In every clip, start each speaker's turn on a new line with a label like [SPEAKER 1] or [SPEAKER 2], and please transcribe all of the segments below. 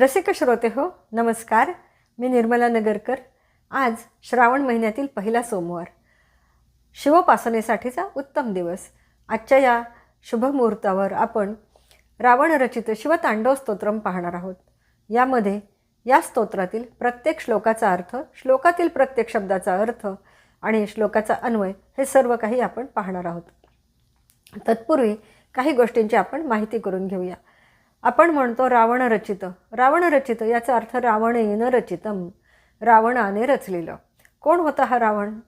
[SPEAKER 1] रसिक श्रोते हो नमस्कार. मी निर्मला नगरकर. आज श्रावण महिन्यातील पहिला सोमवार. शिवोपासनेसाठीचा उत्तम दिवस. आजच्या या शुभमुहूर्तावर आपण रावणरचित शिवतांडव स्तोत्रम पाहणार आहोत. यामध्ये या स्तोत्रातील प्रत्येक श्लोकाचा अर्थ श्लोकातील प्रत्येक शब्दाचा अर्थ आणि श्लोकाचा अन्वय हे सर्व काही आपण पाहणार आहोत. तत्पूर्वी काही गोष्टींची आपण माहिती करून घेऊया. आपण म्हणतो रावण रचित. रावण रचित याचा अर्थ रावणेन रचितम. रावणाने रचलेलं. कोण होता हा रावण?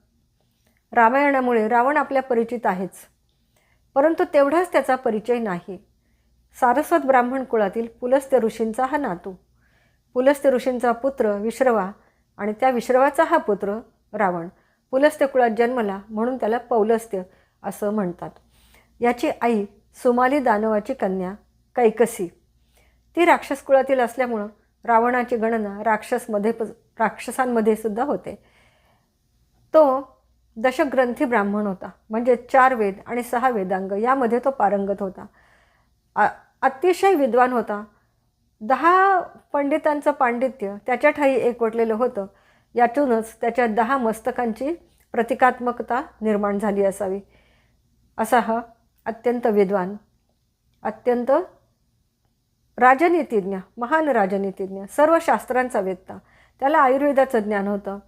[SPEAKER 1] रामायणामुळे रावण आपल्या परिचित आहेच. परंतु तेवढाच त्याचा परिचय नाही. सारस्वत ब्राह्मण कुळातील पुलस्त्य ऋषींचा हा नातू. पुलस्त्य ऋषींचा पुत्र विश्रवा आणि त्या विश्रवाचा हा पुत्र रावण. पुलस्त्य कुळात जन्मला म्हणून त्याला पौलस्त्य असं म्हणतात. याची आई सुमाली दानवाची कन्या कैकसी. ती राक्षस कुळातील असल्यामुळं रावणाची गणना राक्षसमध्ये प राक्षसांमध्ये सुद्धा होते. तो दशग्रंथी ब्राह्मण होता. म्हणजे चार वेद आणि सहा वेदांग यामध्ये तो पारंगत होता. अतिशय विद्वान होता. दहा पंडितांचं पांडित्य त्याच्या ठाई एकवटलेलं होतं. यातूनच त्याच्या दहा मस्तकांची प्रतिकात्मकता निर्माण झाली असावी. असा हा अत्यंत विद्वान अत्यंत राजनीतिज्ञ महान राजनीतिज्ञ सर्व शास्त्रांचा वेत्ता. त्याला आयुर्वेदाचं ज्ञान होतं.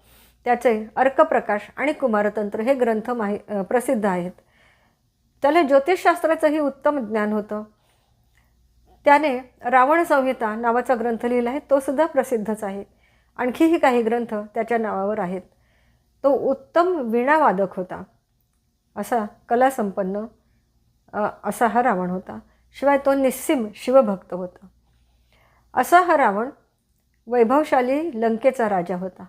[SPEAKER 1] त्याचे अर्कप्रकाश आणि कुमारतंत्र हे ग्रंथ माहि प्रसिद्ध आहेत. त्याला ज्योतिषशास्त्राचंही उत्तम ज्ञान होतं. त्याने रावण संहिता नावाचा ग्रंथ लिहिला आहे. तो सुद्धा प्रसिद्धच आहे. आणखीही काही ग्रंथ त्याच्या नावावर आहेत. तो उत्तम वीणावादक होता. असा कलासंपन्न असा हा रावण होता. शिवाय तो निस्सिम शिवभक्त होता. असा हा रावण वैभवशाली लंकेचा राजा होता.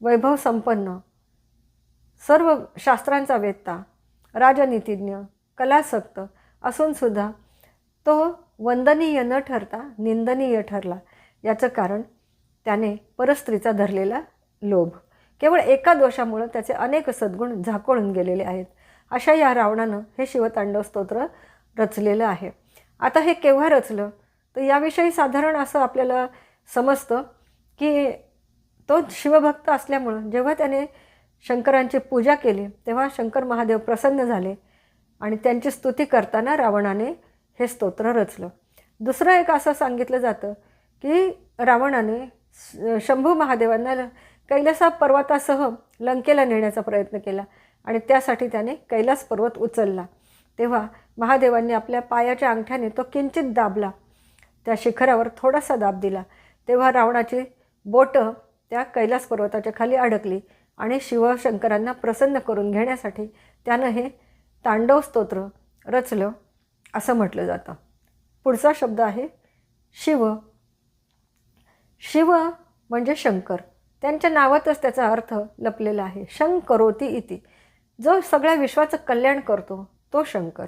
[SPEAKER 1] वैभव संपन्न सर्व शास्त्रांचा वेत्ता राजनीतिज्ञ कलासक्त असूनसुद्धा तो वंदनीय न ठरता निंदनीय ठरला. याचं कारण त्याने परस्त्रीचा धरलेला लोभ. केवळ एका दोषामुळं त्याचे अनेक सद्गुण झाकोळून गेलेले आहेत. अशा या रावणानं हे शिवतांडव स्तोत्र रचलेलं आहे. आता हे केव्हा रचलं? तर याविषयी साधारण असं आपल्याला समजतं की तो शिवभक्त असल्यामुळं जेव्हा त्याने शंकरांची पूजा केली तेव्हा शंकर महादेव प्रसन्न झाले आणि त्यांची स्तुती करताना रावणाने हे स्तोत्र रचलं. दुसरं एक असं सांगितलं जातं की रावणाने शंभू महादेवांना कैलासा पर्वतासह लंकेला नेण्याचा प्रयत्न केला आणि त्यासाठी त्याने कैलास पर्वत उचलला. तेव्हा महादेवांनी आपल्या पायाच्या अंगठ्याने तो किंचित दाबला. त्या शिखरावर थोडासा दाब दिला. तेव्हा रावणाची बोटं त्या कैलास पर्वताच्या खाली अडकली आणि शिवशंकरांना प्रसन्न करून घेण्यासाठी त्यानं हे तांडव स्तोत्र रचलं असं म्हटलं जातं. पुढचा शब्द आहे शिव. शिव म्हणजे शंकर. त्यांच्या नावातच त्याचा अर्थ लपलेला आहे. शंकरोती इति. जो सगळ्या विश्वाचं कल्याण करतो तो शंकर.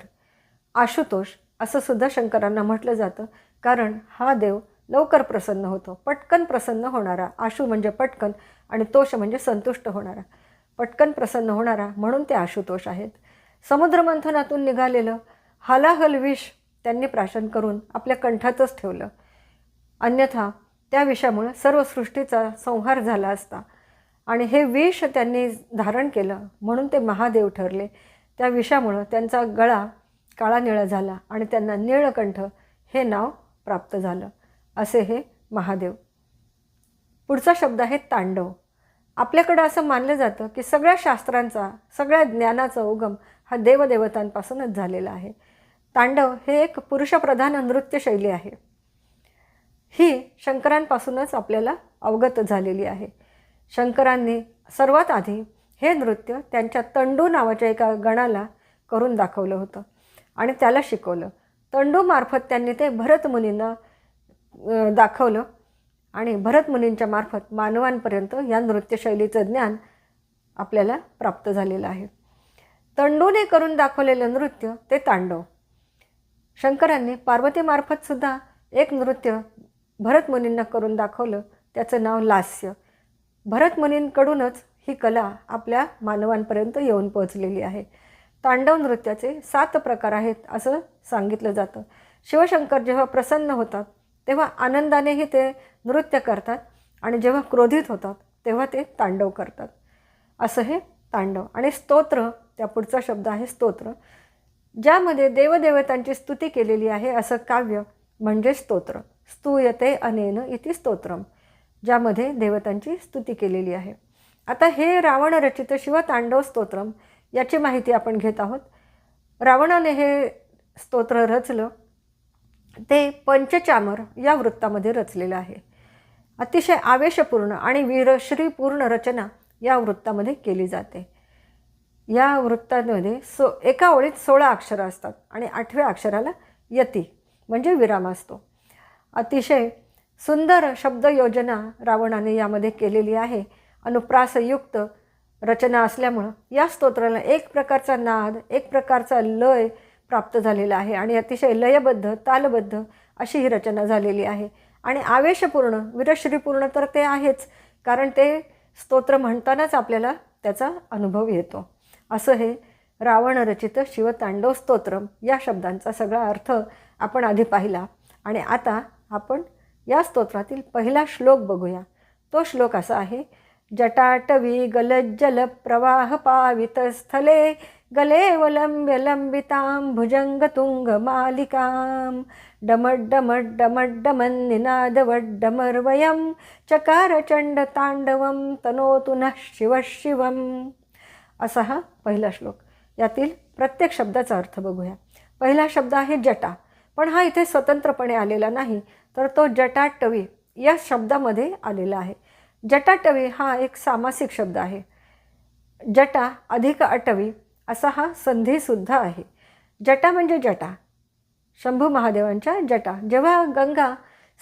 [SPEAKER 1] आशुतोष असं सुद्धा शंकरांना म्हटलं जातं. कारण हा देव लवकर प्रसन्न होतो. पटकन प्रसन्न होणारा. आशू म्हणजे पटकन आणि तोष म्हणजे संतुष्ट होणारा. पटकन प्रसन्न होणारा म्हणून ते आशुतोष आहेत. समुद्रमंथनातून निघालेलं हालाहल विष त्यांनी प्राशन करून आपल्या कंठातच ठेवलं. अन्यथा त्या विषामुळं सर्व सृष्टीचा संहार झाला असता. आणि हे विष त्यांनी धारण केलं म्हणून ते महादेव ठरले. त्या विषामुळं त्यांचा गळा काळा निळा झाला आणि त्यांना निळकंठ हे नाव प्राप्त झालं. असे हे महादेव. पुढचा शब्द आहे तांडव. आपल्याकडं असं मानलं जातं की सगळ्या शास्त्रांचा सगळ्या ज्ञानाचा उगम हा देवदेवतांपासूनच झालेला आहे. तांडव हे एक पुरुषप्रधान नृत्यशैली आहे. ही शंकरांपासूनच आपल्याला अवगत झालेली आहे. शंकरांनी सर्वात आधी हे नृत्य त्यांच्या तंडू नावाच्या एका गणाला करून दाखवलं होतं. आणि त्याला शिकवलं. तंडूमार्फत त्यांनी ते भरतमुनींना दाखवलं. आणि भरतमुनींच्या मार्फत मानवांपर्यंत या नृत्यशैलीचं ज्ञान आपल्याला प्राप्त झालेलं आहे. तंडूने करून दाखवलेलं नृत्य ते तांडव. शंकरांनी पार्वतीमार्फतसुद्धा एक नृत्य भरतमुनींना करून दाखवलं. त्याचं नाव लास्य. भरतमुनींकडूनच ही कला आपल्या मानवांपर्यंत येऊन पोहोचलेली आहे. तांडव नृत्याचे सात प्रकार आहेत असं सांगितलं जातं. शिवशंकर जेव्हा प्रसन्न होतात तेव्हा आनंदानेही ते नृत्य करतात आणि जेव्हा क्रोधित होतात तेव्हा ते तांडव करतात. असं हे तांडव आणि स्तोत्र त्या पुढचा शब्द आहे स्तोत्र ज्यामध्ये देवदेवतांची स्तुती केलेली आहे असं काव्य म्हणजे स्तोत्र. स्तूयते अनेन इति स्तोत्रम ज्यामध्ये देवतांची स्तुती केलेली आहे. आता हे रावण रचित शिवतांडव स्तोत्रम याची माहिती आपण घेत आहोत. रावणाने हे स्तोत्र रचलं. ते पंचचामर या वृत्तामध्ये रचलेलं आहे. अतिशय आवेशपूर्ण आणि वीरश्रीपूर्ण रचना या वृत्तामध्ये केली जाते. या वृत्तामध्ये सो एका ओळीत सोळा अक्षरं असतात आणि आठव्या अक्षराला यती म्हणजे विराम असतो. अतिशय सुंदर शब्दयोजना रावणाने यामध्ये केलेली आहे. अनुप्रासयुक्त रचना असल्यामुळं या स्तोत्राला एक प्रकारचा नाद एक प्रकारचा लय प्राप्त झालेला आहे आणि अतिशय लयबद्ध तालबद्ध अशी ही रचना झालेली आहे. आणि आवेशपूर्ण वीरश्रीपूर्ण तर ते आहेच कारण ते स्तोत्र म्हणतानाच आपल्याला त्याचा अनुभव येतो. असं हे रावण रचित शिवतांडव स्तोत्र या शब्दांचा सगळा अर्थ आपण आधी पाहिला. आणि आता आपण या स्तोत्रातील पहिला श्लोक बघूया. तो श्लोक असा आहे जटाटवी गलज्जल प्रवाह पावितस्थले गले वलंब्य लंबितां भुजंगतुंग मालिकां डमड डमड तनोतु नः शिव शिवम। असा हा पहिला श्लोक. यातील प्रत्येक शब्दाचा अर्थ बघूया. पहिला शब्द आहे जटा. पण हा इथे स्वतंत्रपणे आलेला नाही तर तो जटाटवी या शब्दामध्ये आलेला आहे. जटाटवी हा एक सामासिक शब्द आहे. जटा अधिक अटवी असा हा संधीसुद्धा आहे. जटा म्हणजे जटा. शंभू महादेवांच्या जटा. जेव्हा गंगा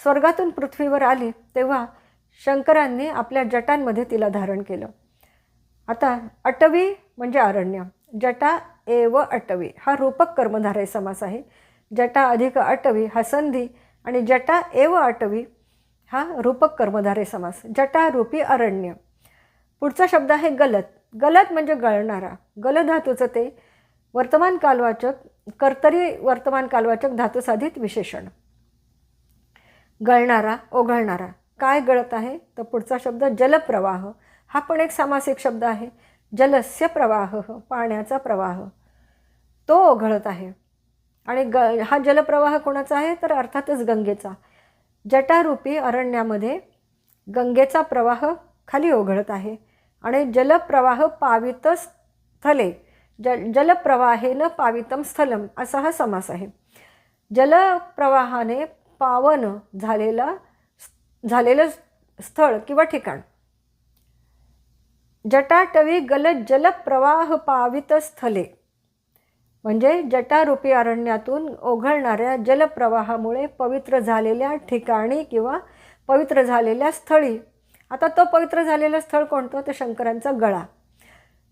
[SPEAKER 1] स्वर्गातून पृथ्वीवर आली तेव्हा शंकरांनी आपल्या जटांमध्ये तिला धारण केलं. आता अटवी म्हणजे अरण्य जटा एव अटवी हा रूपक कर्मधारय समास आहे. जटा अधिक अटवी हा संधी आणि जटा एव अटवी हा रूपक कर्मधारे समास जटा रूपी अरण्य. पुढचा शब्द आहे गलत. गलत म्हणजे गळणारा. गलधातूचं ते वर्तमान कालवाचक कर्तरी वर्तमान कालवाचक धातुसाधित विशेषण. गळणारा ओघळणारा. काय गळत आहे? तर पुढचा शब्द जलप्रवाह. हा पण एक सामासिक शब्द आहे. जलस्य प्रवाह पाण्याचा प्रवाह. तो ओघळत आहे. आणि ग हा जलप्रवाह कोणाचा आहे? तर अर्थातच गंगेचा. जटारूपी अरण्यामध्ये गंगेचा प्रवाह खाली ओघळत आहे आणि जलप्रवाह पावित स्थले ज जलप्रवाहेनं पावितम स्थलम असा हा समास आहे. जलप्रवाहाने पावन झालेला झालेलं स्थळ किंवा ठिकाण. जटाटवी गल जलप्रवाह पावित स्थले म्हणजे जटारूपी अरण्यातून ओघळणाऱ्या जलप्रवाहामुळे पवित्र झालेल्या ठिकाणी किंवा पवित्र झालेल्या स्थळी. आता तो पवित्र झालेलं स्थळ कोणतं? तर शंकरांचा गळा.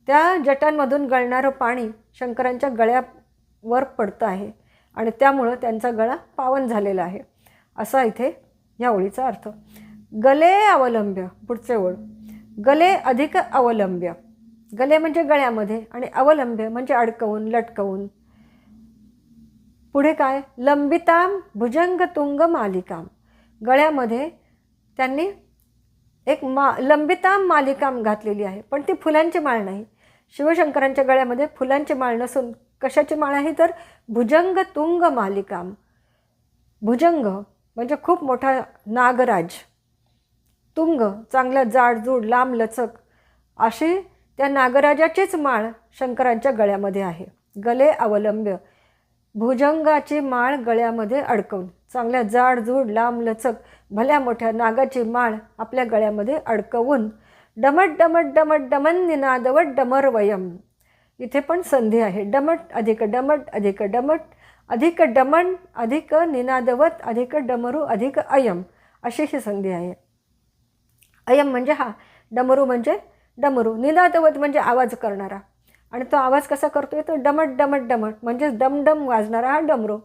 [SPEAKER 1] त्या जटांमधून गळणारं पाणी शंकरांच्या गळ्यावर पडतं आहे आणि त्यामुळं त्यांचा गळा पावन झालेला आहे. असा इथे ह्या ओळीचा अर्थ. गले अवलंब्य पुढचे ओळ. गले अधिक अवलंब्य. गले म्हणजे गळ्यामध्ये आणि अवलंब्य म्हणजे अडकवून लटकवून. पुढे काय? लंबिताम भुजंग तुंग मालिकाम. गळ्यामध्ये त्यांनी एक मा लंबिताम मालिकाम घातलेली आहे पण ती फुलांची माळ नाही. शिवशंकरांच्या गळ्यामध्ये फुलांची माळ नसून कशाची माळ आहे तर? भुजंग तुंग मालिकाम. भुजंग म्हणजे खूप मोठा नागराज. तुंग चांगलं जाडजूड लांब लचक अशी त्या नागराजाचीच माळ शंकरांच्या गळ्यामध्ये आहे. गले अवलंब्य. भुजंगाची माळ गळ्यामध्ये अडकवून. चांगल्या जाडजूड लांब लचक भल्या मोठ्या नागाची माळ आपल्या गळ्यामध्ये अडकवून डमट डमट डमट डमन निनादवट डमर वयम. इथे पण संधी आहे. डमट अधिक डमट अधिक डमट अधिक डमन अधिक निनादवत अधिक डमरू अधिक अयम अशी ही संधी आहे. अयम म्हणजे हा. डमरू म्हणजे डमरू. निनादवत म्हणजे आवाज करणारा. आणि तो आवाज कसा करतोय? तो डमट डमट डमट. म्हणजेच डमडम वाजणारा हा डमरू.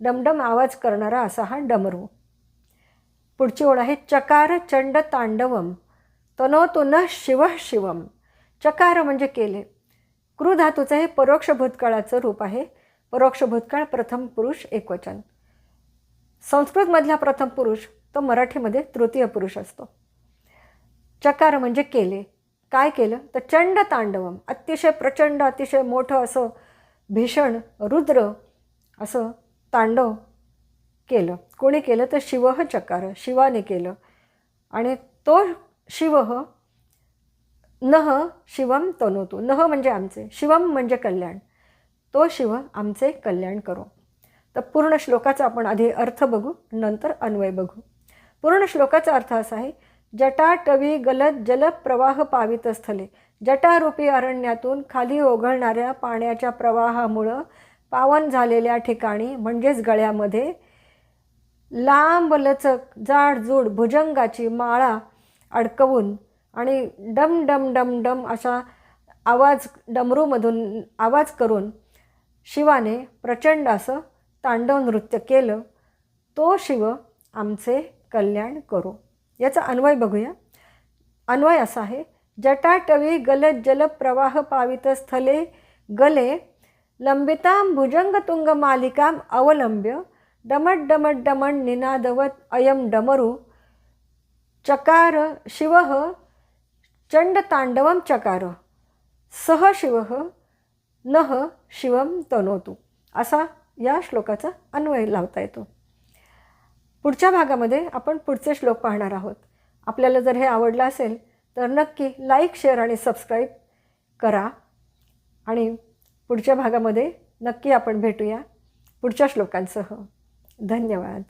[SPEAKER 1] डमडम आवाज करणारा असा हा डमरू. पुढची ओळ आहे चकार चंड तांडवम. तनोतु न शिव शिवम. चकार म्हणजे केले. क्रू धातूचं हे परोक्ष भूतकाळाचं रूप आहे. परोक्ष भूतकाळ प्रथम पुरुष एकवचन. संस्कृतमधला प्रथम पुरुष तो मराठीमध्ये तृतीय पुरुष असतो. चकार म्हणजे केले. काय केलं? तर चंड तांडवम अतिशय प्रचंड अतिशय मोठं असं भीषण रुद्र असं तांडव केलं. कोणी केलं? तर शिवह चकार शिवाने केलं. आणि तो शिवह नह शिवम तनोतू. नह म्हणजे आमचे शिवम म्हणजे कल्याण. तो शिव आमचे कल्याण करो. तर पूर्ण श्लोकाचा आपण आधी अर्थ बघू नंतर अन्वय बघू. पूर्ण श्लोकाचा अर्थ असा आहे जटाटवी गलत जलप्रवाह पावित स्थले जटारूपी अरण्यातून खाली ओघळणाऱ्या पाण्याच्या प्रवाहामुळं पावन झालेल्या ठिकाणी म्हणजेच गळ्यामध्ये लांब लचक जाडजूड भुजंगाची माळा अडकवून आणि डम डम डम डम अशा आवाज डमरूमधून आवाज करून शिवाने प्रचंड असं तांडव नृत्य केलं तो शिव आमचे कल्याण करो. याचा अन्वय बघूया. अन्वय असा आहे जटाटवी गलत जलप्रवाह पावित स्थले गले लंबितां भुजंगतुंग मालिकाम अवलंब्य डमट डमट डमट निनादवत अयम डमरू चकार शिव चंडतांडवम चकार सह शिव नह शिवम तनोतू. असा या श्लोकाचा अन्वय लावता येतो. पुढच्या भागामध्ये आपण पुढचे श्लोक पाहणार आहोत. आपल्याला जर हे आवडलं असेल तर नक्की लाईक शेअर आणि सबस्क्राईब करा. आणि पुढच्या भागामध्ये नक्की आपण भेटूया पुढच्या श्लोकांसह. धन्यवाद.